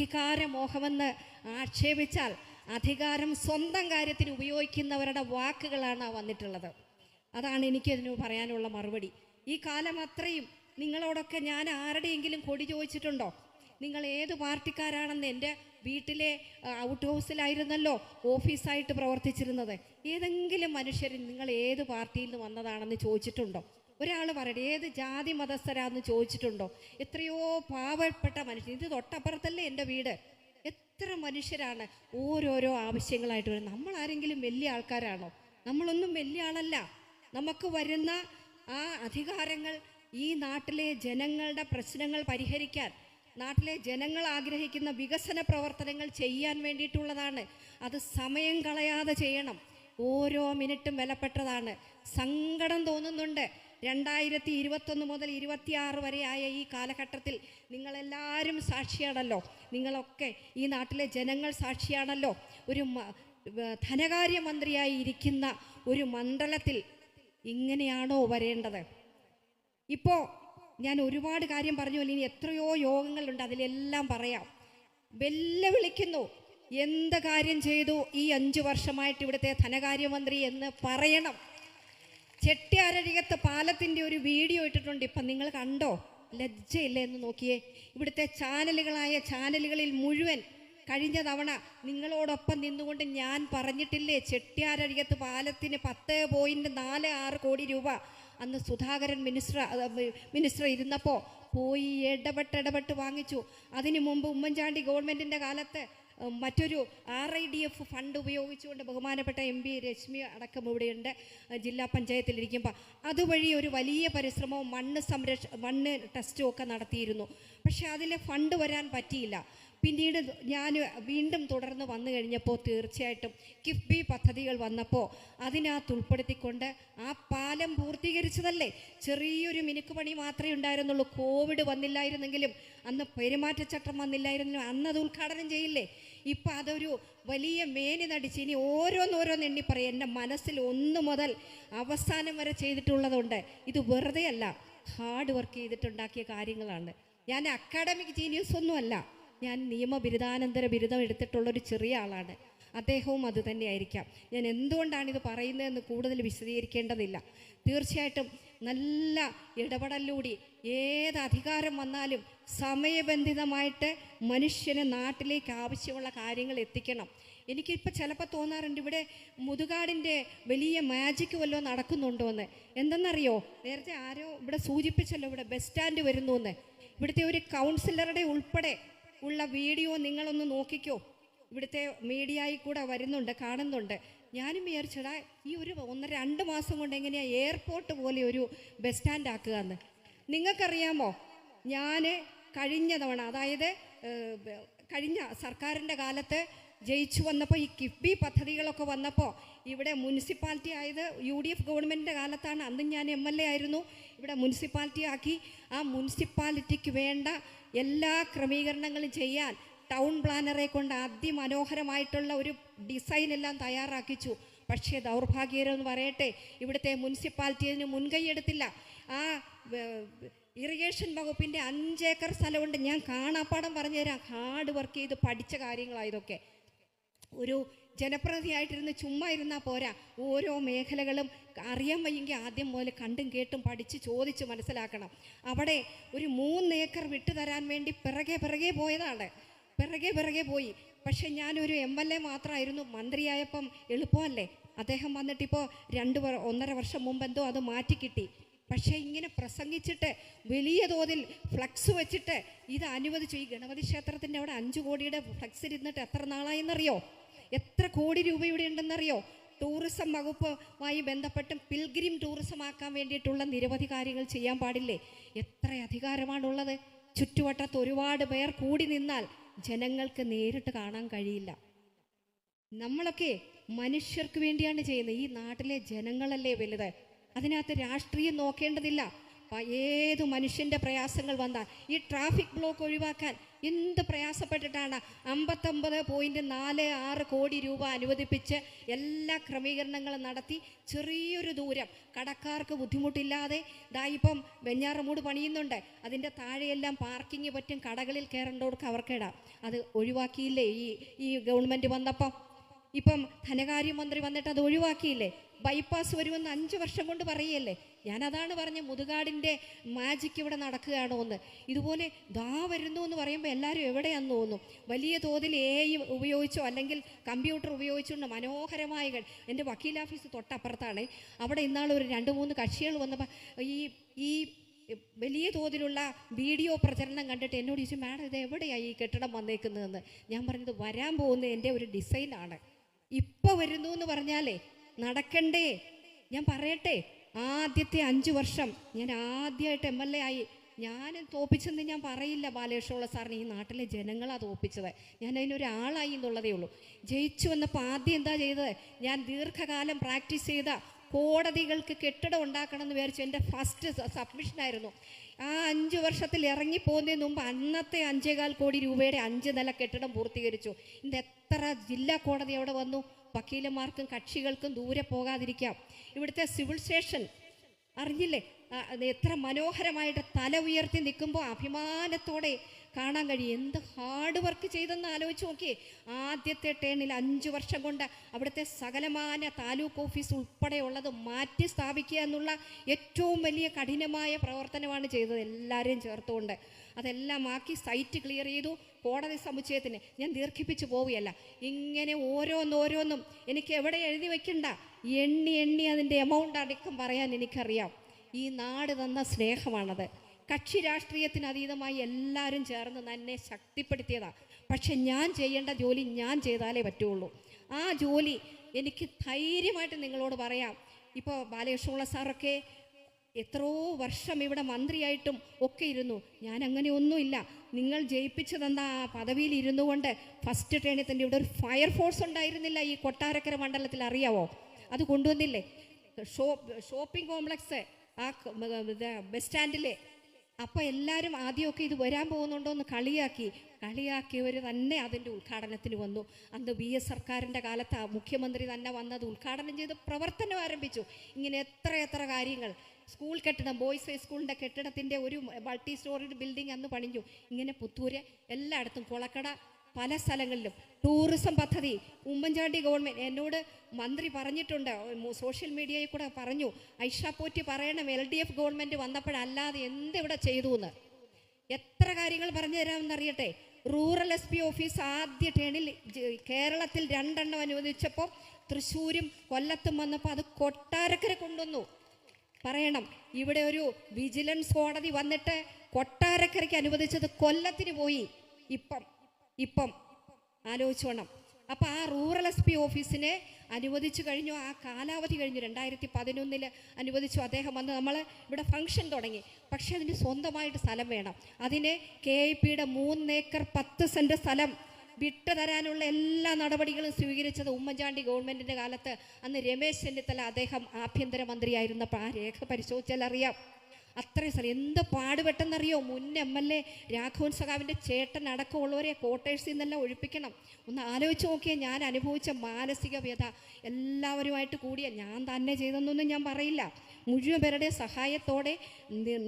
അധികാരമോഹമെന്ന് ആക്ഷേപിച്ചാൽ അധികാരം സ്വന്തം കാര്യത്തിന് ഉപയോഗിക്കുന്നവരുടെ വാക്കുകളാണ് വന്നിട്ടുള്ളത്. അതാണ് എനിക്കതിന് പറയാനുള്ള മറുപടി. ഈ കാലം അത്രയും നിങ്ങളോടൊക്കെ ഞാൻ ആരുടെയെങ്കിലും കൊടി ചോദിച്ചിട്ടുണ്ടോ? നിങ്ങൾ ഏത് പാർട്ടിക്കാരാണെന്ന് എന്റെ വീട്ടിലെ ഔട്ട് ഹൗസിലായിരുന്നല്ലോ ഓഫീസായിട്ട് പ്രവർത്തിച്ചിരുന്നത്. ഏതെങ്കിലും മനുഷ്യർ നിങ്ങൾ ഏത് പാർട്ടിയിൽ നിന്ന് വന്നതാണെന്ന് ചോദിച്ചിട്ടുണ്ടോ? ഒരാൾ പറയട്ടെ ഏത് ജാതി മതസ്ഥരാന്ന് ചോദിച്ചിട്ടുണ്ടോ? എത്രയോ പാവപ്പെട്ട മനുഷ്യൻ. ഇത് തൊട്ടപ്പുറത്തല്ലേ എന്റെ വീട്? എത്ര മനുഷ്യരാണ് ഓരോരോ ആവശ്യങ്ങളായിട്ട് വരുന്നത്. നമ്മൾ ആരെങ്കിലും വലിയ ആൾക്കാരാണോ? നമ്മളൊന്നും വലിയ ആളല്ല. നമുക്ക് വരുന്ന ആ അധികാരങ്ങൾ ഈ നാട്ടിലെ ജനങ്ങളുടെ പ്രശ്നങ്ങൾ പരിഹരിക്കാൻ നാട്ടിലെ ജനങ്ങൾ ആഗ്രഹിക്കുന്ന വികസന പ്രവർത്തനങ്ങൾ ചെയ്യാൻ വേണ്ടിയിട്ടുള്ളതാണ്. അത് സമയം കളയാതെ ചെയ്യണം. ഓരോ മിനിറ്റും വിലപ്പെട്ടതാണ്. സങ്കടം തോന്നുന്നുണ്ട്. രണ്ടായിരത്തി ഇരുപത്തൊന്ന് മുതൽ ഇരുപത്തിയാറ് വരെ ആയ ഈ കാലഘട്ടത്തിൽ നിങ്ങളെല്ലാവരും സാക്ഷിയാണല്ലോ. നിങ്ങളൊക്കെ ഈ നാട്ടിലെ ജനങ്ങൾ സാക്ഷിയാണല്ലോ. ഒരു ധനകാര്യമന്ത്രിയായി ഇരിക്കുന്ന ഒരു മണ്ഡലത്തിൽ ഇങ്ങനെയാണോ വരേണ്ടത്? ഇപ്പോൾ ഞാൻ ഒരുപാട് കാര്യം പറഞ്ഞു ഇനി എത്രയോ യോഗങ്ങളുണ്ട് അതിലെല്ലാം പറയാം. വെല്ലുവിളിക്കുന്നു എന്ത് കാര്യം ചെയ്തു ഈ അഞ്ചു വർഷമായിട്ട് ഇവിടുത്തെ ധനകാര്യമന്ത്രി എന്ന് പറയണം. ചെട്ടിയാരഴികത്ത് പാലത്തിന്റെ ഒരു വീഡിയോ ഇട്ടിട്ടുണ്ട്. ഇപ്പം നിങ്ങൾ കണ്ടോ? ലജ്ജയില്ലേ എന്ന് നോക്കിയേ. ഇവിടുത്തെ ചാനലുകളായ ചാനലുകളിൽ മുഴുവൻ കഴിഞ്ഞ തവണ നിങ്ങളോടൊപ്പം നിന്നുകൊണ്ട് ഞാൻ പറഞ്ഞിട്ടില്ലേ ചെട്ടിയാരരികത്ത് പാലത്തിന് പത്ത് പോയിന്റ് നാല് ആറ് കോടി രൂപ. അന്ന് സുധാകരൻ മിനിസ്റ്റർ മിനിസ്റ്റർ ഇരുന്നപ്പോൾ പോയി ഇടപെട്ട് ഇടപെട്ട് വാങ്ങിച്ചു. അതിനു മുമ്പ് ഉമ്മൻചാണ്ടി ഗവൺമെന്റിന്റെ കാലത്ത് മറ്റൊരു R I D F fund ഉപയോഗിച്ചുകൊണ്ട് ബഹുമാനപ്പെട്ട എം പി രശ്മി അടക്കം ഇവിടെയുണ്ട്. ജില്ലാ പഞ്ചായത്തിലിരിക്കുമ്പോൾ അതുവഴി ഒരു വലിയ പരിശ്രമവും മണ്ണ് സംരക്ഷ മണ്ണ് ടെസ്റ്റും ഒക്കെ നടത്തിയിരുന്നു. പക്ഷെ അതിലെ ഫണ്ട് വരാൻ പറ്റിയില്ല. പിന്നീട് ഞാൻ വീണ്ടും തുടർന്ന് വന്നു കഴിഞ്ഞപ്പോൾ തീർച്ചയായിട്ടും കിഫ്ബി പദ്ധതികൾ വന്നപ്പോൾ അതിനകത്ത് ഉൾപ്പെടുത്തിക്കൊണ്ട് ആ പാലം പൂർത്തീകരിച്ചതല്ലേ? ചെറിയൊരു മിനുക്ക് പണി മാത്രമേ ഉണ്ടായിരുന്നുള്ളൂ. കോവിഡ് വന്നില്ലായിരുന്നെങ്കിലും അന്ന് പെരുമാറ്റച്ചട്ടം വന്നില്ലായിരുന്നെങ്കിലും അന്ന് ഉദ്ഘാടനം ചെയ്യില്ലേ? ഇപ്പം അതൊരു വലിയ മേനി നടിച്ച് ഇനി ഓരോന്നോരോന്ന് എണ്ണി പറയും. എന്റെ മനസ്സിൽ ഒന്ന് മുതൽ അവസാനം വരെ ചെയ്തിട്ടുള്ളതുണ്ട്. ഇത് വെറുതെ അല്ല. ഹാർഡ് വർക്ക് ചെയ്തിട്ടുണ്ടാക്കിയ കാര്യങ്ങളാണ്. ഞാൻ അക്കാഡമിക് ജീനിയസ് ഒന്നുമല്ല. ഞാൻ നിയമ ബിരുദാനന്തര ബിരുദം എടുത്തിട്ടുള്ളൊരു ചെറിയ ആളാണ്. അദ്ദേഹവും അത് തന്നെയായിരിക്കാം. ഞാൻ എന്തുകൊണ്ടാണ് ഇത് പറയുന്നതെന്ന് കൂടുതൽ വിശദീകരിക്കേണ്ടതില്ല. തീർച്ചയായിട്ടും നല്ല ഇടപെടലിലൂടെ ഏത് അധികാരം വന്നാലും സമയബന്ധിതമായിട്ട് മനുഷ്യനെ നാട്ടിലേക്ക് ആവശ്യമുള്ള കാര്യങ്ങൾ എത്തിക്കണം. എനിക്കിപ്പോൾ ചിലപ്പോൾ തോന്നാറുണ്ട് ഇവിടെ മുതുകാടിന്റെ വലിയ മാജിക് വല്ലതും നടക്കുന്നുണ്ടോ എന്ന് എന്തെന്നറിയോ? നേരത്തെ ആരോ ഇവിടെ സൂചിപ്പിച്ചല്ലോ ഇവിടെ ബസ് സ്റ്റാൻഡ് വരുന്നു എന്ന് ഇവിടുത്തെ ഒരു കൗൺസിലറുടെ ഉൾപ്പെടെ ഉള്ള വീഡിയോ നിങ്ങളൊന്ന് നോക്കിക്കോ. ഇവിടുത്തെ മീഡിയയിൽ കൂടെ വരുന്നുണ്ട് കാണുന്നുണ്ട്. ഞാനും വിചാരിച്ചടാ ഈ ഒരു ഒന്നര രണ്ട് മാസം കൊണ്ട് എങ്ങനെയാണ് എയർപോർട്ട് പോലെ ഒരു ബസ് സ്റ്റാൻഡ് ആക്കുക എന്ന് നിങ്ങൾക്കറിയാമോ ഞാൻ കഴിഞ്ഞ തവണ അതായത് കഴിഞ്ഞ സർക്കാരിന്റെ കാലത്ത് ജയിച്ചു വന്നപ്പോൾ ഈ കിഫ്ബി പദ്ധതികളൊക്കെ വന്നപ്പോൾ ഇവിടെ മുനിസിപ്പാലിറ്റി ആയത് യു ഡി എഫ് ഗവൺമെന്റിന്റെ കാലത്താണ്. അന്നും ഞാൻ എം എൽ എ ആയിരുന്നു. ഇവിടെ മുനിസിപ്പാലിറ്റി ആക്കി ആ മുനിസിപ്പാലിറ്റിക്ക് വേണ്ട എല്ലാ ക്രമീകരണങ്ങളും ചെയ്യാൻ ടൗൺ പ്ലാനറെ കൊണ്ട് അതിമനോഹരമായിട്ടുള്ള ഒരു ഡിസൈൻ എല്ലാം തയ്യാറാക്കിച്ചു. പക്ഷേ ദൗർഭാഗ്യകരമെന്ന് പറയട്ടെ ഇവിടുത്തെ മുനിസിപ്പാലിറ്റി അതിന് മുൻകൈ എടുത്തില്ല ആ ഇറിഗേഷൻ വകുപ്പിന്റെ അഞ്ചേക്കർ സ്ഥലമുണ്ട്. ഞാൻ കാണാപ്പാടം പറഞ്ഞുതരാം. ഹാർഡ് വർക്ക് ചെയ്ത് പഠിച്ച കാര്യങ്ങളാണ് ഇതൊക്കെ ഒരു ജനപ്രതിനിധിയായിട്ടിരുന്ന് ചുമ്മാ ഇരുന്നാൽ പോരാ. ഓരോ മേഖലകളും അറിയാൻ വയ്യെങ്കിൽ ആദ്യം മുതൽ കണ്ടും കേട്ടും പഠിച്ച് ചോദിച്ച് മനസ്സിലാക്കണം. അവിടെ ഒരു മൂന്നേക്കർ വിട്ടു തരാൻ വേണ്ടി പിറകെ പിറകെ പോയതാണ്. പിറകെ പിറകെ പോയി. പക്ഷെ ഞാനൊരു എം എൽ എ മാത്രമായിരുന്നു മന്ത്രിയായപ്പം എളുപ്പമല്ലേ? അദ്ദേഹം വന്നിട്ടിപ്പോൾ രണ്ട് ഒന്നര വർഷം മുമ്പ് എന്തോ അത് മാറ്റിക്കിട്ടി പക്ഷേ ഇങ്ങനെ പ്രസംഗിച്ചിട്ട് വലിയ തോതിൽ ഫ്ലക്സ് വെച്ചിട്ട് ഇത് അനുവദിച്ചു. ഈ ഗണപതി ക്ഷേത്രത്തിന്റെ അവിടെ അഞ്ച് കോടിയുടെ ഫ്ലക്സ് ഇരുന്നിട്ട് എത്ര നാളായെന്നറിയോ? എത്ര കോടി രൂപ ഇവിടെ ഉണ്ടെന്നറിയോ? ടൂറിസം വകുപ്പുമായി ബന്ധപ്പെട്ട് പിൽഗ്രിം ടൂറിസം ആക്കാൻ വേണ്ടിയിട്ടുള്ള നിരവധി കാര്യങ്ങൾ ചെയ്യാൻ പാടില്ലേ? എത്ര അധികാരമാണുള്ളത്? ചുറ്റുവട്ടത്ത് ഒരുപാട് പേർ കൂടി നിന്നാൽ ജനങ്ങൾക്ക് നേരിട്ട് കാണാൻ കഴിയില്ല. നമ്മളൊക്കെ മനുഷ്യർക്ക് വേണ്ടിയാണ് ചെയ്യുന്നത്. ഈ നാട്ടിലെ ജനങ്ങളല്ലേ വലുത്? അതിനകത്ത് രാഷ്ട്രീയം നോക്കേണ്ടതില്ല. ഏത് മനുഷ്യന്റെ പ്രയാസങ്ങൾ വന്നാൽ ഈ ട്രാഫിക് ബ്ലോക്ക് ഒഴിവാക്കാൻ എന്ത് പ്രയാസപ്പെട്ടിട്ടാണ് അമ്പത്തൊമ്പത് പോയിന്റ് നാല് ആറ് കോടി രൂപ അനുവദിപ്പിച്ച് എല്ലാ ക്രമീകരണങ്ങളും നടത്തി ചെറിയൊരു ദൂരം. കടക്കാർക്ക് ബുദ്ധിമുട്ടില്ലാതെ ദാ ഇപ്പം വെഞ്ഞാറമൂട് പണിയുന്നുണ്ട്. അതിന്റെ താഴെയെല്ലാം പാർക്കിംഗ് പറ്റും കടകളിൽ കയറേണ്ടവർക്ക് അവർക്കിടാം. അത് ഒഴിവാക്കിയില്ലേ ഈ ഈ ഗവൺമെന്റ് വന്നപ്പം? ഇപ്പം ധനകാര്യമന്ത്രി വന്നിട്ട് അത് ഒഴിവാക്കിയില്ലേ? ബൈപ്പാസ് വരുമെന്ന് അഞ്ച് വർഷം കൊണ്ട് പറയല്ലേ? ഞാൻ അതാണ് പറഞ്ഞ മുതുകാടിന്റെ മാജിക് ഇവിടെ നടക്കുകയാണോ എന്ന്. ഇതുപോലെ ദാ വരുന്നു എന്ന് പറയുമ്പോൾ എല്ലാവരും എവിടെയാന്ന് തോന്നും വലിയ തോതിൽ എ ഉപയോഗിച്ചോ അല്ലെങ്കിൽ കമ്പ്യൂട്ടർ ഉപയോഗിച്ചുകൊണ്ട് മനോഹരമായ എന്റെ വക്കീൽ ഓഫീസ് തൊട്ടപ്പുറത്താണ്. അവിടെ ഇന്നാളൊരു രണ്ട് മൂന്ന് കക്ഷികൾ വന്നപ്പോൾ ഈ ഈ വലിയ തോതിലുള്ള വീഡിയോ പ്രചരണം കണ്ടിട്ട് എന്നോട് ചോദിച്ചു മാഡം ഇത് എവിടെയാണ് ഈ കെട്ടിടം വന്നേക്കുന്നതെന്ന്? ഞാൻ പറഞ്ഞത് വരാൻ പോകുന്ന എന്റെ ഒരു ഡിസൈനാണ് ഇപ്പോൾ വരുന്നു എന്ന് പറഞ്ഞാലേ നടക്കണ്ടേ? ഞാൻ പറയട്ടെ. ആദ്യത്തെ അഞ്ച് വർഷം ഞാൻ ആദ്യമായിട്ട് എം എൽ എ ആയി. ഞാൻ തോപ്പിച്ചെന്ന് ഞാൻ പറയില്ല ബാലകൃഷ്ണപിള്ള സാറിന്. ഈ നാട്ടിലെ ജനങ്ങളാണ് തോപ്പിച്ചത്. ഞാൻ അതിനൊരാളായി എന്നുള്ളതേ ഉള്ളൂ. ജയിച്ചു വന്നപ്പോൾ ആദ്യം എന്താ ചെയ്തത്? ഞാൻ ദീർഘകാലം പ്രാക്ടീസ് ചെയ്ത കോടതികൾക്ക് കെട്ടിടം ഉണ്ടാക്കണം എന്ന് വിചാരിച്ചു എന്റെ ഫസ്റ്റ് സബ്മിഷനായിരുന്നു ആ അഞ്ച് വർഷത്തിൽ ഇറങ്ങിപ്പോകുന്നതിന് മുമ്പ് അന്നത്തെ അഞ്ചേകാൽ കോടി രൂപയുടെ അഞ്ച് നില കെട്ടിടം പൂർത്തീകരിച്ചു. ഇന്ന് എത്ര ജില്ലാ കോടതി അവിടെ വന്നു? വക്കീലന്മാർക്കും കക്ഷികൾക്കും ദൂരെ പോകാതിരിക്കാം. ഇവിടുത്തെ സിവിൽ സ്റ്റേഷൻ അറിഞ്ഞില്ലേ? എത്ര മനോഹരമായിട്ട് തല ഉയർത്തി നിൽക്കുമ്പോൾ അഭിമാനത്തോടെ കാണാൻ കഴിയും. എന്ത് ഹാർഡ് വർക്ക് ചെയ്തെന്ന് ആലോചിച്ച് നോക്കിയേ. ആദ്യത്തെ ടേണിൽ അഞ്ച് വർഷം കൊണ്ട് അവിടുത്തെ സകലമാന താലൂക്ക് ഓഫീസ് ഉൾപ്പെടെയുള്ളത് മാറ്റി സ്ഥാപിക്കുക എന്നുള്ള ഏറ്റവും വലിയ കഠിനമായ പ്രവർത്തനമാണ് ചെയ്തത്. എല്ലാവരെയും ചേർത്തുകൊണ്ട് അതെല്ലാം ആക്കി സൈറ്റ് ക്ലിയർ ചെയ്തു. കോടതി സമുച്ചയത്തിന് ഞാൻ ദീർഘിപ്പിച്ച് പോവുകയല്ല. ഇങ്ങനെ ഓരോന്നോരോന്നും എനിക്ക് എവിടെ എഴുതി വയ്ക്കണ്ട എണ്ണി എണ്ണി അതിന്റെ എമൗണ്ട് അടക്കം പറയാൻ എനിക്കറിയാം. ഈ നാട് തന്ന സ്നേഹമാണത്. കക്ഷി രാഷ്ട്രീയത്തിന് അതീതമായി എല്ലാവരും ചേർന്ന് തന്നെ ശക്തിപ്പെടുത്തിയതാണ് പക്ഷെ ഞാൻ ചെയ്യേണ്ട ജോലി ഞാൻ ചെയ്താലേ പറ്റുള്ളൂ. ആ ജോലി എനിക്ക് ധൈര്യമായിട്ട് നിങ്ങളോട് പറയാം. ഇപ്പോൾ ബാലകൃഷ്ണപിള്ള സാറൊക്കെ എത്രയോ വർഷം ഇവിടെ മന്ത്രിയായിട്ടും ഒക്കെ ഇരുന്നു. ഞാൻ അങ്ങനെ ഒന്നുമില്ല. നിങ്ങൾ ജയിപ്പിച്ചു തന്ന ആ പദവിയിൽ ഇരുന്നു കൊണ്ട് ഫസ്റ്റ് ട്രെയിനിൽ ഇവിടെ ഒരു ഫയർ ഫോഴ്സ് ഉണ്ടായിരുന്നില്ല ഈ കൊട്ടാരക്കര മണ്ഡലത്തിൽ അറിയാവോ? അത് കൊണ്ടുവന്നില്ലേ? ഷോ ഷോപ്പിംഗ് കോംപ്ലക്സ് ആ ബസ് സ്റ്റാൻഡിലെ അപ്പോൾ എല്ലാവരും ആദ്യമൊക്കെ ഇത് വരാൻ പോകുന്നുണ്ടോ എന്ന് കളിയാക്കി. കളിയാക്കിയവർ തന്നെ അതിന്റെ ഉദ്ഘാടനത്തിന് വന്നു. അന്ന് ബി എസ് സർക്കാരിന്റെ കാലത്ത് മുഖ്യമന്ത്രി തന്നെ വന്നത് ഉദ്ഘാടനം ചെയ്ത് പ്രവർത്തനം ആരംഭിച്ചു. ഇങ്ങനെ എത്ര എത്ര കാര്യങ്ങൾ. സ്കൂൾ കെട്ടിടം ബോയ്സ് ഹൈസ്കൂളിന്റെ കെട്ടിടത്തിന്റെ ഒരു മൾട്ടി സ്റ്റോറി ബിൽഡിംഗ് അന്ന് പണിഞ്ഞു. ഇങ്ങനെ പുത്തൂര് എല്ലായിടത്തും കുളക്കട പല സ്ഥലങ്ങളിലും. ടൂറിസം പദ്ധതി ഉമ്മൻചാണ്ടി ഗവൺമെന്റ് എന്നോട് മന്ത്രി പറഞ്ഞിട്ടുണ്ട്. സോഷ്യൽ മീഡിയയിൽ കൂടെ പറഞ്ഞു. ഐഷാ പോറ്റി പറയണം എൽ ഡി എഫ് ഗവൺമെന്റ് വന്നപ്പോഴല്ലാതെ എന്തിവിടെ ചെയ്തു എന്ന് എത്ര കാര്യങ്ങൾ പറഞ്ഞു തരാമെന്ന് അറിയട്ടെ റൂറൽ എസ് പി ഓഫീസ് ആദ്യ ടേണിൽ കേരളത്തിൽ രണ്ടെണ്ണം അനുവദിച്ചപ്പോൾ തൃശ്ശൂരും കൊല്ലത്തും വന്നപ്പോൾ അത് കൊട്ടാരക്കര കൊണ്ടുവന്നു. പറയണം ഇവിടെ ഒരു വിജിലൻസ് കോടതി വന്നിട്ട് കൊട്ടാരക്കരയ്ക്ക് അനുവദിച്ചത് കൊല്ലത്തിന് പോയി. ഇപ്പം ഇപ്പം ആലോചിച്ചോണം. അപ്പം ആ റൂറൽ എസ് പി ഓഫീസിനെ അനുവദിച്ചു കഴിഞ്ഞു. ആ കാലാവധി കഴിഞ്ഞു. രണ്ടായിരത്തി പതിനൊന്നിൽ അനുവദിച്ചു. അദ്ദേഹം വന്ന് നമ്മൾ ഇവിടെ ഫംഗ്ഷൻ തുടങ്ങി. പക്ഷേ അതിന് സ്വന്തമായിട്ട് സ്ഥലം വേണം. അതിന് കെ ഐ പിയുടെ മൂന്നേക്കർ പത്ത് സെന്റ് സ്ഥലം വിട്ടു തരാനുള്ള എല്ലാ നടപടികളും സ്വീകരിച്ചത് ഉമ്മൻചാണ്ടി ഗവൺമെന്റിന്റെ കാലത്ത് അന്ന് രമേശ് ചെന്നിത്തല അദ്ദേഹം ആഭ്യന്തരമന്ത്രിയായിരുന്നപ്പോൾ ആ രേഖ പരിശോധിച്ചാൽ അറിയാം അത്രയും സ്ഥലം. എന്ത് പാടുപെട്ടെന്നറിയോ മുൻ എം എൽ എ രാഘവൻ സഖാവിന്റെ ചേട്ടൻ അടക്കമുള്ളവരെ ക്വാർട്ടേഴ്സിൽ നിന്നെല്ലാം ഒഴിപ്പിക്കണം. ഒന്ന് ആലോചിച്ച് നോക്കിയാൽ ഞാൻ അനുഭവിച്ച മാനസിക വ്യത എല്ലാവരുമായിട്ട് കൂടിയ ഞാൻ തന്നെ ചെയ്തെന്നൊന്നും ഞാൻ പറയില്ല. മുഴുവൻ പേരുടെ സഹായത്തോടെ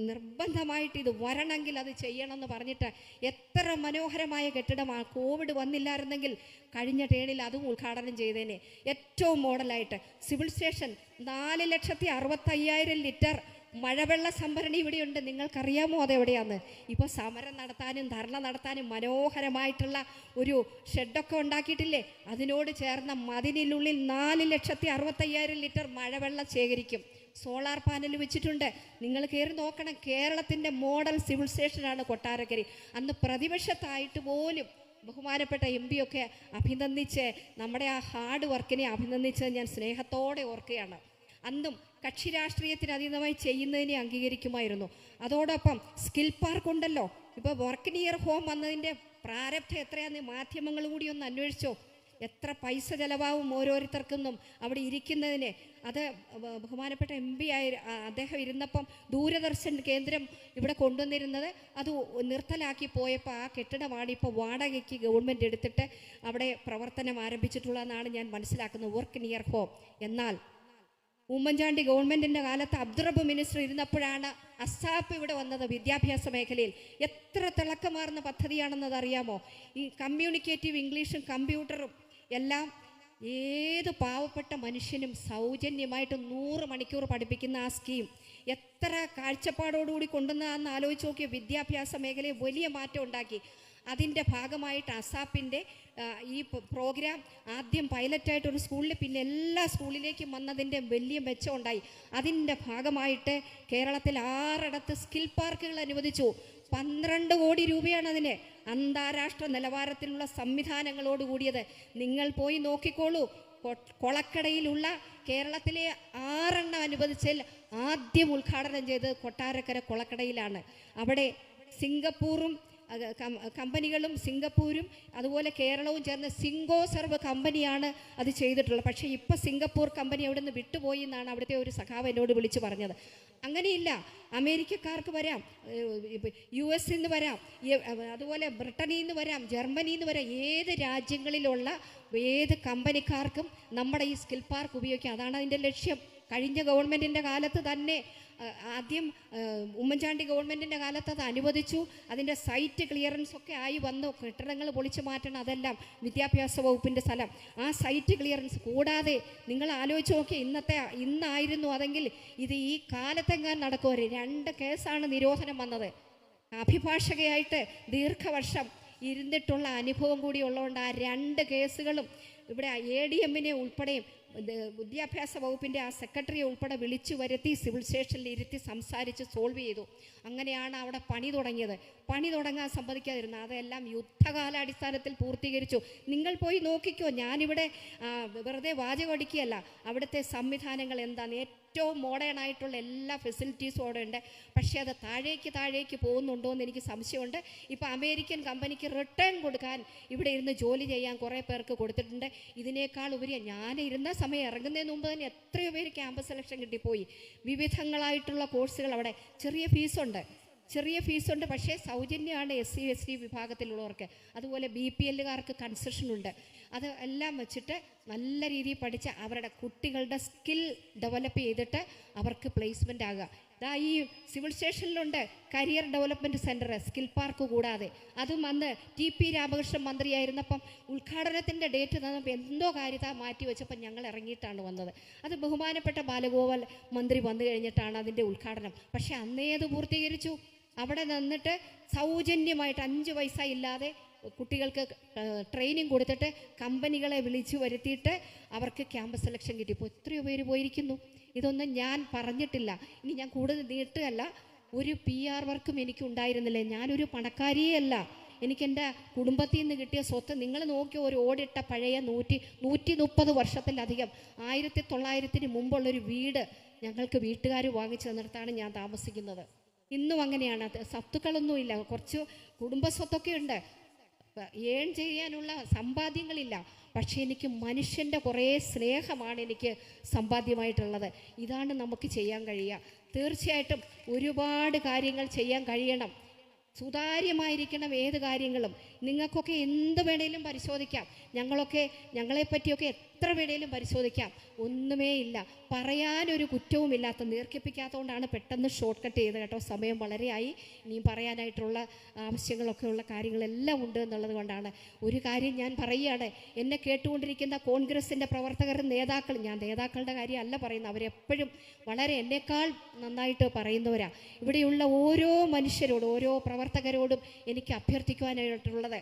നിർബന്ധമായിട്ട് ഇത് വരണമെങ്കിൽ അത് ചെയ്യണമെന്ന് പറഞ്ഞിട്ട് എത്ര മനോഹരമായ കെട്ടിടമാണ് കോവിഡ് വന്നില്ലായിരുന്നെങ്കിൽ കഴിഞ്ഞ ടേണിൽ അതും ഉദ്ഘാടനം ചെയ്തേനെ. ഏറ്റവും മോഡലായിട്ട് സിവിൽ സ്റ്റേഷൻ നാല് ലക്ഷത്തി അറുപത്തയ്യായിരം ലിറ്റർ മഴവെള്ള സംഭരണി ഇവിടെയുണ്ട്. നിങ്ങൾക്കറിയാമോ അതെവിടെയാന്ന്? ഇപ്പോൾ സമരം നടത്താനും ധർണ നടത്താനും മനോഹരമായിട്ടുള്ള ഒരു ഷെഡൊക്കെ ഉണ്ടാക്കിയിട്ടില്ലേ? അതിനോട് ചേർന്ന മതിലിനുള്ളിൽ നാല് ലക്ഷത്തി അറുപത്തയ്യായിരം ലിറ്റർ മഴവെള്ളം ശേഖരിക്കും. സോളാർ പാനൽ വെച്ചിട്ടുണ്ട്. നിങ്ങൾ കയറി നോക്കണം. കേരളത്തിന്റെ മോഡൽ സിവിൽ സ്റ്റേഷനാണ് കൊട്ടാരക്കരി. അന്ന് പ്രതിപക്ഷത്തായിട്ട് പോലും ബഹുമാനപ്പെട്ട എം പി ഒക്കെ അഭിനന്ദിച്ച് നമ്മുടെ ആ ഹാർഡ് വർക്കിനെ അഭിനന്ദിച്ച് ഞാൻ സ്നേഹത്തോടെ ഓർക്കുകയാണ്. അന്നും കക്ഷി രാഷ്ട്രീയത്തിന് അതീതമായി ചെയ്യുന്നതിനെ അംഗീകരിക്കുമായിരുന്നു. അതോടൊപ്പം സ്കിൽ പാർക്ക് ഉണ്ടല്ലോ. ഇപ്പോൾ വർക്ക് നിയർ ഹോം വന്നതിന്റെ പ്രാരബ്ധം എത്രയാന്ന് മാധ്യമങ്ങൾ കൂടി ഒന്ന് അന്വേഷിച്ചോ. എത്ര പൈസ ചെലവാകും ഓരോരുത്തർക്കൊന്നും അവിടെ ഇരിക്കുന്നതിന്. അത് ബഹുമാനപ്പെട്ട എം പി ആയി അദ്ദേഹം ഇരുന്നപ്പം ദൂരദർശൻ കേന്ദ്രം ഇവിടെ കൊണ്ടുവന്നിരുന്നത് അത് നിർത്തലാക്കി പോയപ്പോൾ ആ കെട്ടിടമാണ് ഇപ്പോൾ വാടകയ്ക്ക് ഗവൺമെന്റ് എടുത്തിട്ട് അവിടെ പ്രവർത്തനം ആരംഭിച്ചിട്ടുള്ളതെന്നാണ് ഞാൻ മനസ്സിലാക്കുന്നത്. വർക്ക് നിയർ ഹോം എന്നാൽ ഉമ്മൻചാണ്ടി ഗവൺമെന്റിന്റെ കാലത്ത് അബ്ദുറബ് മിനിസ്റ്റർ ഇരുന്നപ്പോഴാണ് അസാപ്പ് ഇവിടെ വന്നത് വിദ്യാഭ്യാസ മേഖലയിൽ. എത്ര തിളക്കമാർന്ന പദ്ധതിയാണെന്നത് അറിയാമോ? ഈ കമ്മ്യൂണിക്കേറ്റീവ് ഇംഗ്ലീഷും കമ്പ്യൂട്ടറും എല്ലാം ഏത് പാവപ്പെട്ട മനുഷ്യനും സൗജന്യമായിട്ട് നൂറ് മണിക്കൂർ പഠിപ്പിക്കുന്ന ആ സ്കീം എത്ര കാഴ്ചപ്പാടോടുകൂടി കൊണ്ടുവന്നതെന്ന് ആലോചിച്ച് നോക്കിയ വിദ്യാഭ്യാസ മേഖലയിൽ വലിയ മാറ്റം ഉണ്ടാക്കി. അതിന്റെ ഭാഗമായിട്ട് അസാപ്പിന്റെ ഈ പ്രോഗ്രാം ആദ്യം പൈലറ്റായിട്ട് ഒരു സ്കൂളിൽ പിന്നെ എല്ലാ സ്കൂളിലേക്കും വന്നതിന്റെ വലിയ മെച്ചമുണ്ടായി. അതിന്റെ ഭാഗമായിട്ട് കേരളത്തിൽ ആറിടത്ത് സ്കിൽ പാർക്കുകൾ അനുവദിച്ചു. പന്ത്രണ്ട് കോടി രൂപയാണ് അതിന് അന്താരാഷ്ട്ര നിലവാരത്തിലുള്ള സംവിധാനങ്ങളോട് കൂടിയത്. നിങ്ങൾ പോയി നോക്കിക്കോളൂ. കൊളക്കടയിലുള്ള കേരളത്തിലെ ആറെണ്ണം അനുവദിച്ചതിൽ ആദ്യം ഉദ്ഘാടനം ചെയ്തത് കൊട്ടാരക്കര കൊളക്കടയിലാണ്. അവിടെ സിംഗപ്പൂറും കമ്പനികളും സിംഗപ്പൂരും അതുപോലെ കേരളവും ചേർന്ന് സിംഗോ സർവ് കമ്പനിയാണ് അത് ചെയ്തിട്ടുള്ളത്. പക്ഷേ ഇപ്പോൾ സിംഗപ്പൂർ കമ്പനി അവിടെ നിന്ന് വിട്ടുപോയി എന്നാണ് അവിടുത്തെ ഒരു സഖാവ് എന്നോട് വിളിച്ചു പറഞ്ഞത്. അങ്ങനെയില്ല. അമേരിക്കക്കാർക്ക് വരാം. യു എസിൽ നിന്ന് വരാം. അതുപോലെ ബ്രിട്ടനിൽ നിന്ന് വരാം. ജർമ്മനിയിൽ നിന്ന് വരാം. ഏത് രാജ്യങ്ങളിലുള്ള ഏത് കമ്പനിക്കാർക്കും നമ്മുടെ ഈ സ്കിൽ പാർക്ക് ഉപയോഗിക്കാം. അതാണ് അതിന്റെ ലക്ഷ്യം. കഴിഞ്ഞ ഗവൺമെന്റിന്റെ കാലത്ത് തന്നെ ആദ്യം ഉമ്മൻചാണ്ടി ഗവൺമെന്റിന്റെ കാലത്ത് അത് അനുവദിച്ചു. അതിന്റെ സൈറ്റ് ക്ലിയറൻസ് ഒക്കെ ആയി വന്നു. കെട്ടിടങ്ങൾ പൊളിച്ചു മാറ്റണം അതെല്ലാം വിദ്യാഭ്യാസ വകുപ്പിന്റെ സ്ഥലം. ആ സൈറ്റ് ക്ലിയറൻസ് കൂടാതെ നിങ്ങൾ ആലോചിച്ച് നോക്കി ഇന്നത്തെ ഇന്നായിരുന്നു അതെങ്കിൽ ഇത് ഈ കാലത്തെങ്ങാൻ നടക്കുമോ രണ്ട് കേസാണ് നിരോധനം വന്നത്. അഭിഭാഷകയായിട്ട് ദീർഘവർഷം ഇരുന്നിട്ടുള്ള അനുഭവം കൂടി ഉള്ളതുകൊണ്ട് ആ രണ്ട് കേസുകളും ഇവിടെ എ ഡി എമ്മിനെ ഉൾപ്പെടെയും വിദ്യാഭ്യാസ വകുപ്പിന്റെ ആ സെക്രട്ടറിയെ ഉൾപ്പെടെ വിളിച്ചു വരുത്തി സിവിൽ സ്റ്റേഷനിൽ ഇരുത്തി സംസാരിച്ച് സോൾവ് ചെയ്തു. അങ്ങനെയാണ് അവിടെ പണി തുടങ്ങിയത്. പണി തുടങ്ങാൻ സമ്മതിക്കാതിരുന്നത്. അതെല്ലാം യുദ്ധകാലാടിസ്ഥാനത്തിൽ പൂർത്തീകരിച്ചു. നിങ്ങൾ പോയി നോക്കിക്കോ ഞാനിവിടെ വെറുതെ വാചകടിക്കുകയല്ല അവിടുത്തെ സംവിധാനങ്ങൾ എന്താണ് ഏറ്റവും മോഡേൺ ആയിട്ടുള്ള എല്ലാ ഫെസിലിറ്റീസും അവിടെ ഉണ്ട്. പക്ഷേ അത് താഴേക്ക് താഴേക്ക് പോകുന്നുണ്ടോ എന്ന് എനിക്ക് സംശയമുണ്ട്. ഇപ്പോൾ അമേരിക്കൻ കമ്പനിക്ക് റിട്ടേൺ കൊടുക്കാൻ ഇവിടെ ഇരുന്ന് ജോലി ചെയ്യാൻ കുറേ പേർക്ക് കൊടുത്തിട്ടുണ്ട്. ഇതിനേക്കാൾ ഉപരി ഞാൻ ഇരുന്ന സമയം ഇറങ്ങുന്നതിന് മുമ്പ് തന്നെ എത്രയോ പേര് ക്യാമ്പസ് സെലക്ഷൻ കിട്ടിപ്പോയി. വിവിധങ്ങളായിട്ടുള്ള കോഴ്സുകൾ അവിടെ. ചെറിയ ഫീസുണ്ട്. ചെറിയ ഫീസുണ്ട്. പക്ഷേ സൗജന്യമാണ് എസ് സി എസ് ടി വിഭാഗത്തിലുള്ളവർക്ക്. അതുപോലെ ബി പി എല്ലുകാർക്ക് കൺസെഷനുണ്ട് അത് എല്ലാം വെച്ചിട്ട് നല്ല രീതിയിൽ പഠിച്ച് അവരുടെ കുട്ടികളുടെ സ്കിൽ ഡെവലപ്പ് ചെയ്തിട്ട് അവർക്ക് പ്ലേസ്മെന്റ് ആകുക ഇതാ ഈ civil സ്റ്റേഷനിലുണ്ട് career development centre skill park കൂടാതെ. അതും അന്ന് ടി പി രാമകൃഷ്ണൻ മന്ത്രിയായിരുന്നപ്പം ഉദ്ഘാടനത്തിന്റെ ഡേറ്റ് തന്നപ്പോൾ എന്തോ കാര്യത മാറ്റി വെച്ചപ്പോൾ ഞങ്ങൾ ഇറങ്ങിയിട്ടാണ് വന്നത്. അത് ബഹുമാനപ്പെട്ട ബാലഗോപാൽ മന്ത്രി വന്നു കഴിഞ്ഞിട്ടാണ് അതിന്റെ ഉദ്ഘാടനം. പക്ഷേ അന്നേ അത് പൂർത്തീകരിച്ചു. അവിടെ നിന്നിട്ട് സൗജന്യമായിട്ട് അഞ്ച് പൈസ ഇല്ലാതെ കുട്ടികൾക്ക് ട്രെയിനിങ് കൊടുത്തിട്ട് കമ്പനികളെ വിളിച്ചു വരുത്തിയിട്ട് അവർക്ക് ക്യാമ്പസ് സെലക്ഷൻ കിട്ടി. ഇപ്പോൾ എത്രയോ പേര് പോയിരിക്കുന്നു. ഇതൊന്നും ഞാൻ പറഞ്ഞിട്ടില്ല. ഇനി ഞാൻ കൂടുതൽ നീട്ടുകയല്ല. ഒരു പി ആർ വർക്കും എനിക്ക് ഉണ്ടായിരുന്നില്ല ഞാനൊരു പണക്കാരിയേ അല്ല എനിക്ക് എന്റെ കുടുംബത്തിൽ നിന്ന് കിട്ടിയ സ്വത്ത് നിങ്ങൾ നോക്കിയ ഒരു ഓടിട്ട പഴയ നൂറ്റി നൂറ്റി മുപ്പത് വർഷത്തിലധികം ആയിരത്തി തൊള്ളായിരത്തിന് മുമ്പുള്ളൊരു വീട് ഞങ്ങൾക്ക് വീട്ടുകാർ വാങ്ങിച്ചു തന്നിടത്താണ് ഞാൻ താമസിക്കുന്നത്. ഇന്നും അങ്ങനെയാണ്. സത്തുക്കളൊന്നുമില്ല. കുറച്ച് കുടുംബ സ്വത്തൊക്കെ ഉണ്ട്. ഏൺ ചെയ്യാനുള്ള സമ്പാദ്യങ്ങളില്ല. പക്ഷേ എനിക്ക് മനുഷ്യന്റെ കുറേ സ്നേഹമാണ് എനിക്ക് സമ്പാദ്യമായിട്ടുള്ളത്. ഇതാണ് നമുക്ക് ചെയ്യാൻ കഴിയുക. തീർച്ചയായിട്ടും ഒരുപാട് കാര്യങ്ങൾ ചെയ്യാൻ കഴിയണം. സുതാര്യമായിരിക്കണം ഏത് കാര്യങ്ങളും. നിങ്ങൾക്കൊക്കെ എന്ത് വേണേലും പരിശോധിക്കാം. ഞങ്ങളൊക്കെ ഞങ്ങളെപ്പറ്റിയൊക്കെ എത്ര വേണേലും പരിശോധിക്കാം. ഒന്നുമേ ഇല്ല. പറയാനൊരു കുറ്റവുമില്ലാത്ത ദീർഘിപ്പിക്കാത്തതുകൊണ്ടാണ് പെട്ടെന്ന് ഷോർട്ട് കട്ട് ചെയ്തത് കേട്ടോ. സമയം വളരെയായി ഇനിയും പറയാനായിട്ടുള്ള ആവശ്യങ്ങളൊക്കെ ഉള്ള കാര്യങ്ങളെല്ലാം ഉണ്ട് എന്നുള്ളത് കൊണ്ടാണ്. ഒരു കാര്യം ഞാൻ പറയുകയാണ്. എന്നെ കേട്ടുകൊണ്ടിരിക്കുന്ന കോൺഗ്രസിന്റെ പ്രവർത്തകർ നേതാക്കൾ ഞാൻ നേതാക്കളുടെ കാര്യമല്ല പറയുന്നത്. അവരെപ്പോഴും വളരെ എന്നേക്കാൾ നന്നായിട്ട് പറയുന്നവരാണ് ഇവിടെയുള്ള ഓരോ മനുഷ്യരോടും ഓരോ പ്രവർത്തകരോടും എനിക്ക് അഭ്യർത്ഥിക്കുവാനായിട്ടുള്ളത്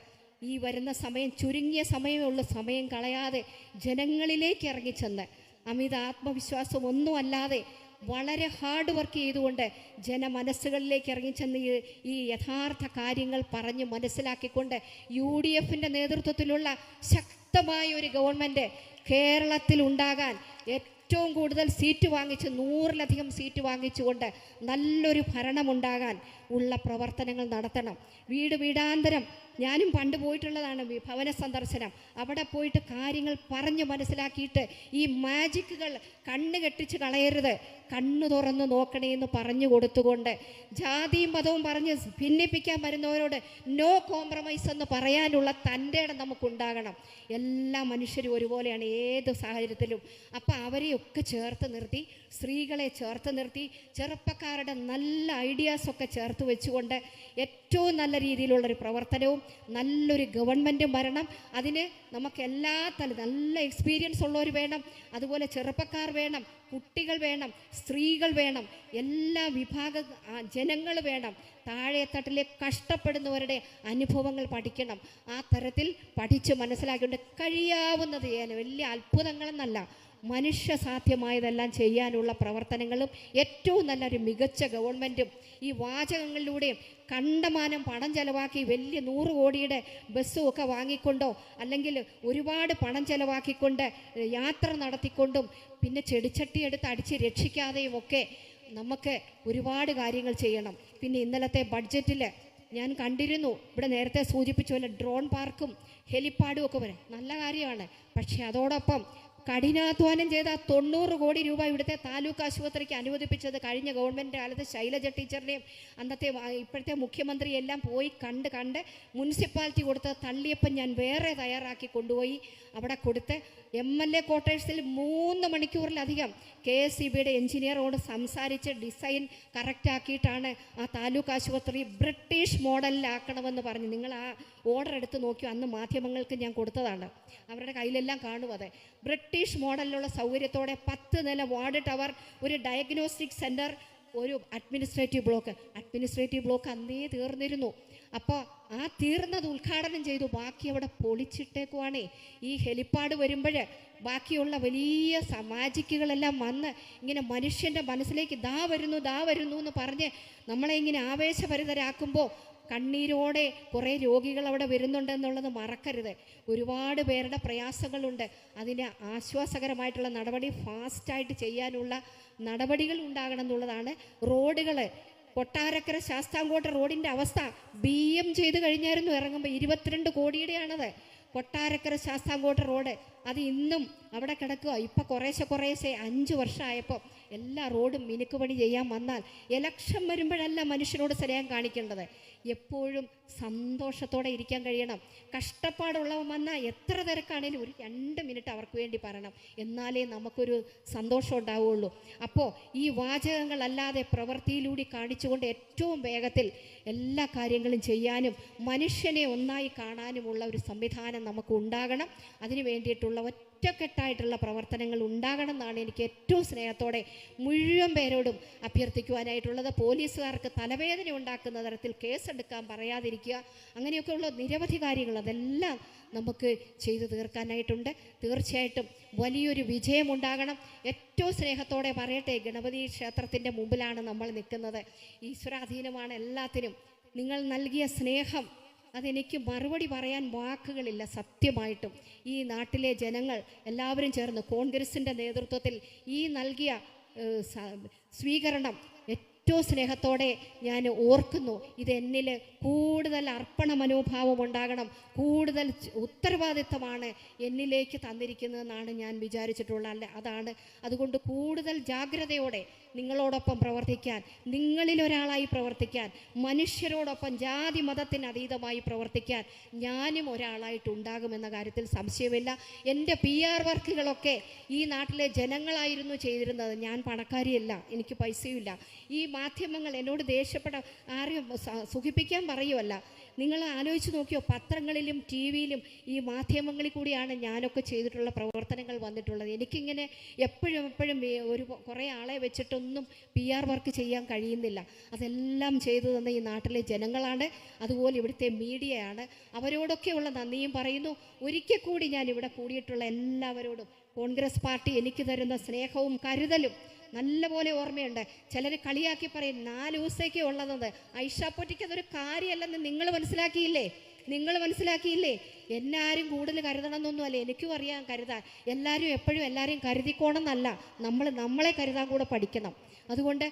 ഈ വരുന്ന സമയം ചുരുങ്ങിയ സമയമേ ഉള്ളൂ സമയം കളയാതെ ജനങ്ങളിലേക്ക് ഇറങ്ങിച്ചെന്ന് അമിത ആത്മവിശ്വാസം ഒന്നും അല്ലാതെ വളരെ ഹാർഡ് വർക്ക് ചെയ്തുകൊണ്ട് ജനമനസ്സുകളിലേക്ക് ഇറങ്ങിച്ചെന്ന് ഈ യഥാർത്ഥ കാര്യങ്ങൾ പറഞ്ഞ് മനസ്സിലാക്കിക്കൊണ്ട് യു ഡി എഫിന്റെ നേതൃത്വത്തിലുള്ള ശക്തമായ ഒരു ഗവൺമെന്റ് കേരളത്തിൽ ഉണ്ടാകാൻ ഏറ്റവും കൂടുതൽ സീറ്റ് വാങ്ങിച്ച് നൂറിലധികം സീറ്റ് വാങ്ങിച്ചുകൊണ്ട് നല്ലൊരു ഭരണമുണ്ടാകാൻ ഉള്ള പ്രവർത്തനങ്ങൾ നടത്തണം. വീട് വീടാന്തരം. ഞാനും പണ്ട് പോയിട്ടുള്ളതാണ് ഭവന സന്ദർശനം. അവിടെ പോയിട്ട് കാര്യങ്ങൾ പറഞ്ഞു മനസ്സിലാക്കിയിട്ട് ഈ മാജിക്കുകൾ കണ്ണ് കെട്ടിച്ച് കളയരുത്. കണ്ണു തുറന്ന് നോക്കണേ എന്ന് പറഞ്ഞു കൊടുത്തുകൊണ്ട് ജാതിയും മതവും പറഞ്ഞ് ഭിന്നിപ്പിക്കാൻ വരുന്നവരോട് നോ കോംപ്രമൈസ് എന്ന് പറയാനുള്ള തന്റെ ഇടം നമുക്കുണ്ടാകണം. എല്ലാ മനുഷ്യരും ഒരുപോലെയാണ് ഏത് സാഹചര്യത്തിലും. അപ്പം അവരെയൊക്കെ ചേർത്ത് നിർത്തി സ്ത്രീകളെ ചേർത്ത് നിർത്തി ചെറുപ്പക്കാരുടെ നല്ല ഐഡിയാസൊക്കെ ചേർത്ത് വെച്ചുകൊണ്ട് ഏറ്റവും നല്ല രീതിയിലുള്ളൊരു പ്രവർത്തനവും നല്ലൊരു ഗവൺമെന്റും വരണം അതിന് നമുക്ക് എല്ലാ തല നല്ല എക്സ്പീരിയൻസ് ഉള്ളവർ വേണം അതുപോലെ ചെറുപ്പക്കാർ വേണം കുട്ടികൾ വേണം സ്ത്രീകൾ വേണം എല്ലാ വിഭാഗ ജനങ്ങൾ വേണം. താഴെത്തട്ടിലെ കഷ്ടപ്പെടുന്നവരുടെ അനുഭവങ്ങൾ പഠിക്കണം. ആ തരത്തിൽ പഠിച്ച് മനസ്സിലാക്കിക്കൊണ്ട് കഴിയാവുന്നത് വലിയ അത്ഭുതങ്ങളെന്നല്ല. മനുഷ്യ സാധ്യമായതെല്ലാം ചെയ്യാനുള്ള പ്രവർത്തനങ്ങളും ഏറ്റവും നല്ലൊരു മികച്ച ഗവൺമെന്റും ഈ വാചകങ്ങളിലൂടെയും കണ്ടമാനം പണം ചെലവാക്കി വലിയ നൂറ് കോടിയുടെ ബസ്സും ഒക്കെ വാങ്ങിക്കൊണ്ടോ അല്ലെങ്കിൽ ഒരുപാട് പണം ചെലവാക്കിക്കൊണ്ട് യാത്ര നടത്തിക്കൊണ്ടും പിന്നെ ചെടിച്ചട്ടി എടുത്ത് അടിച്ച് രക്ഷിക്കാതെയും ഒക്കെ നമുക്ക് ഒരുപാട് കാര്യങ്ങൾ ചെയ്യണം. പിന്നെ ഇന്നലത്തെ ബഡ്ജറ്റിൽ ഞാൻ കണ്ടിരുന്നു ഇവിടെ നേരത്തെ സൂചിപ്പിച്ച പോലെ ഡ്രോൺ പാർക്കും ഹെലിപ്പാഡും ഒക്കെ വരെ. നല്ല കാര്യമാണ്. പക്ഷേ അതോടൊപ്പം കഠിനാധ്വാനം ചെയ്ത തൊണ്ണൂറ് കോടി രൂപ ഇവിടുത്തെ താലൂക്ക് ആശുപത്രിക്ക് അനുവദിപ്പിച്ചത് കഴിഞ്ഞ ഗവൺമെന്റ് കാലത്ത് ശൈലജ ടീച്ചറിനെയും അന്നത്തെ ഇപ്പോഴത്തെ മുഖ്യമന്ത്രിയെല്ലാം പോയി കണ്ട് കണ്ട് മുനിസിപ്പാലിറ്റി കൊടുത്ത് തള്ളിയപ്പം ഞാൻ വേറെ തയ്യാറാക്കി കൊണ്ടുപോയി അവിടെ കൊടുത്ത് എം എൽ എ ക്വാർട്ടേഴ്സിൽ മൂന്ന് മണിക്കൂറിലധികം കെ എസ് സി ബിയുടെ എഞ്ചിനീയറോട് സംസാരിച്ച് ഡിസൈൻ കറക്റ്റാക്കിയിട്ടാണ് ആ താലൂക്ക് ആശുപത്രി ബ്രിട്ടീഷ് മോഡലിലാക്കണമെന്ന് പറഞ്ഞ് നിങ്ങൾ ആ ഓർഡർ എടുത്ത് നോക്കിയോ? അന്ന് മാധ്യമങ്ങൾക്ക് ഞാൻ കൊടുത്തതാണ്. അവരുടെ കയ്യിലെല്ലാം കാണും അതെ. ബ്രിട്ടീഷ് മോഡലിലുള്ള സൗകര്യത്തോടെ പത്ത് നില വാർഡ് ടവർ ഒരു ഡയഗ്നോസ്റ്റിക് സെന്റർ ഒരു അഡ്മിനിസ്ട്രേറ്റീവ് ബ്ലോക്ക് അഡ്മിനിസ്ട്രേറ്റീവ് ബ്ലോക്ക് അന്നേ തീർന്നിരുന്നു. അപ്പോൾ ആ തീർന്നത് ഉദ്ഘാടനം ചെയ്തു. ബാക്കി അവിടെ പൊളിച്ചിട്ടേക്കുവാണേ. ഈ ഹെലിപ്പാഡ് വരുമ്പോൾ ബാക്കിയുള്ള വലിയ സമാജിക്കുകളെല്ലാം വന്ന് ഇങ്ങനെ മനുഷ്യന്റെ മനസ്സിലേക്ക് ദാ വരുന്നു ദാ വരുന്നു എന്ന് പറഞ്ഞ് നമ്മളെ ഇങ്ങനെ ആവേശഭരിതരാക്കുമ്പോൾ കണ്ണീരോടെ കുറേ രോഗികൾ അവിടെ വരുന്നുണ്ടെന്നുള്ളത് മറക്കരുത്. ഒരുപാട് പേരുടെ പ്രയാസങ്ങളുണ്ട്. അതിന് ആശ്വാസകരമായിട്ടുള്ള നടപടി ഫാസ്റ്റായിട്ട് ചെയ്യാനുള്ള നടപടികൾ ഉണ്ടാകണം എന്നുള്ളതാണ് റോഡുകൾ. കൊട്ടാരക്കര ശാസ്താംകോട്ട റോഡിന്റെ അവസ്ഥ ബി എം ചെയ്ത് കഴിഞ്ഞായിരുന്നു ഇറങ്ങുമ്പോൾ ഇരുപത്തിരണ്ട് കോടിയുടെയാണത്. കൊട്ടാരക്കര ശാസ്താംകോട്ട റോഡ്. അത് ഇന്നും അവിടെ കിടക്കുക. ഇപ്പം കുറേശ്ശെ കുറേശ്ശെ അഞ്ച് വർഷമായപ്പോൾ എല്ലാ റോഡും മിനുക്കുപണി ചെയ്യാൻ വന്നാൽ ഇലക്ഷൻ വരുമ്പോഴല്ല മനുഷ്യനോട് സ്നേഹം കാണിക്കേണ്ടത്. എപ്പോഴും സന്തോഷത്തോടെ ഇരിക്കാൻ കഴിയണം. കഷ്ടപ്പാടുള്ളവൻ വന്നാൽ എത്ര തിരക്കാണേലും ഒരു രണ്ട് മിനിറ്റ് അവർക്ക് വേണ്ടി പറയണം. എന്നാലേ നമുക്കൊരു സന്തോഷം ഉണ്ടാവുകയുള്ളൂ അപ്പോൾ ഈ വാചകങ്ങളല്ലാതെ പ്രവൃത്തിയിലൂടെ കാണിച്ചുകൊണ്ട് ഏറ്റവും വേഗത്തിൽ എല്ലാ കാര്യങ്ങളും ചെയ്യാനും മനുഷ്യനെ ഒന്നായി കാണാനുമുള്ള ഒരു സംവിധാനം നമുക്ക് ഉണ്ടാകണം അതിനു വേണ്ടിയിട്ടുള്ള ഒറ്റക്കെട്ടായിട്ടുള്ള പ്രവർത്തനങ്ങൾ ഉണ്ടാകണം എന്നാണ് എനിക്ക് ഏറ്റവും സ്നേഹത്തോടെ മുഴുവൻ പേരോടും അഭ്യർത്ഥിക്കുവാനായിട്ടുള്ളത്. പോലീസുകാർക്ക് തലവേദന ഉണ്ടാക്കുന്ന തരത്തിൽ കേസെടുക്കാൻ പറയാതിരിക്കുക. അങ്ങനെയൊക്കെയുള്ള നിരവധി കാര്യങ്ങൾ അതെല്ലാം നമുക്ക് ചെയ്തു തീർക്കാനായിട്ടുണ്ട്. തീർച്ചയായിട്ടും വലിയൊരു വിജയമുണ്ടാകണം. ഏറ്റവും സ്നേഹത്തോടെ പറയട്ടെ ഗണപതി ക്ഷേത്രത്തിന്റെ മുമ്പിലാണ് നമ്മൾ നിൽക്കുന്നത്. ഈശ്വരാധീനമാണ് എല്ലാത്തിനും. നിങ്ങൾ നൽകിയ സ്നേഹം അതെനിക്ക് മറുപടി പറയാൻ വാക്കുകളില്ല സത്യമായിട്ടും. ഈ നാട്ടിലെ ജനങ്ങൾ എല്ലാവരും ചേർന്ന് കോൺഗ്രസിന്റെ നേതൃത്വത്തിൽ ഈ നൽകിയ സ്വീകരണം ഏറ്റവും സ്നേഹത്തോടെ ഞാൻ ഓർക്കുന്നു. ഇത് കൂടുതൽ അർപ്പണ മനോഭാവം ഉണ്ടാകണം. കൂടുതൽ ഉത്തരവാദിത്തമാണ് എന്നിലേക്ക് തന്നിരിക്കുന്നതെന്നാണ് ഞാൻ വിചാരിച്ചിട്ടുള്ള അതാണ്. അതുകൊണ്ട് കൂടുതൽ ജാഗ്രതയോടെ നിങ്ങളോടൊപ്പം പ്രവർത്തിക്കാൻ നിങ്ങളിൽ ഒരാളായി പ്രവർത്തിക്കാൻ മനുഷ്യരോടൊപ്പം ജാതി മതത്തിന് അതീതമായി പ്രവർത്തിക്കാൻ ഞാനും ഒരാളായിട്ടുണ്ടാകുമെന്ന കാര്യത്തിൽ സംശയമില്ല. എന്റെ പി ആർ വർക്കുകളൊക്കെ ഈ നാട്ടിലെ ജനങ്ങളായിരുന്നു ചെയ്തിരുന്നത്. ഞാൻ പണക്കാരിയല്ല എനിക്ക് പൈസയുമില്ല. ഈ മാധ്യമങ്ങൾ എന്നോട് ദേഷ്യപ്പെട്ട ആരെയും സുഖിപ്പിക്കാൻ പറയുമല്ല നിങ്ങൾ ആലോചിച്ച് നോക്കിയോ പത്രങ്ങളിലും ടി വിയിലും ഈ മാധ്യമങ്ങളിൽ കൂടിയാണ് ഞാനൊക്കെ ചെയ്തിട്ടുള്ള പ്രവർത്തനങ്ങൾ വന്നിട്ടുള്ളത്. എനിക്കിങ്ങനെ എപ്പോഴും എപ്പോഴും ഒരു കുറേ ആളെ വെച്ചിട്ടൊന്നും പി ആർ വർക്ക് ചെയ്യാൻ കഴിയുന്നില്ല. അതെല്ലാം ചെയ്തു തന്ന ഈ നാട്ടിലെ ജനങ്ങളാണ് അതുപോലെ ഇവിടുത്തെ മീഡിയയാണ്. അവരോടൊക്കെയുള്ള നന്ദിയും പറയുന്നു. ഒരിക്കൽ കൂടി ഞാൻ ഇവിടെ കൂടിയിട്ടുള്ള എല്ലാവരോടും കോൺഗ്രസ് പാർട്ടി എനിക്ക് തരുന്ന സ്നേഹവും കരുതലും നല്ലപോലെ ഓർമ്മയുണ്ട്. ചിലർ കളിയാക്കി പറയും നാല് ദിവസത്തേക്ക് ഉള്ളതെന്ന്. ഐഷാപ്പൊറ്റിക്ക് അതൊരു കാര്യമല്ലെന്ന് നിങ്ങൾ മനസ്സിലാക്കിയില്ലേ? നിങ്ങൾ മനസ്സിലാക്കിയില്ലേ? എന്നാരും കൂടുതൽ കരുതണം എന്നൊന്നുമല്ല എനിക്കും അറിയാം കരുതാൻ. എല്ലാവരും എപ്പോഴും എല്ലാവരെയും കരുതിക്കോണമെന്നല്ല നമ്മൾ നമ്മളെ കരുതാൻ കൂടെ പഠിക്കണം. അതുകൊണ്ട്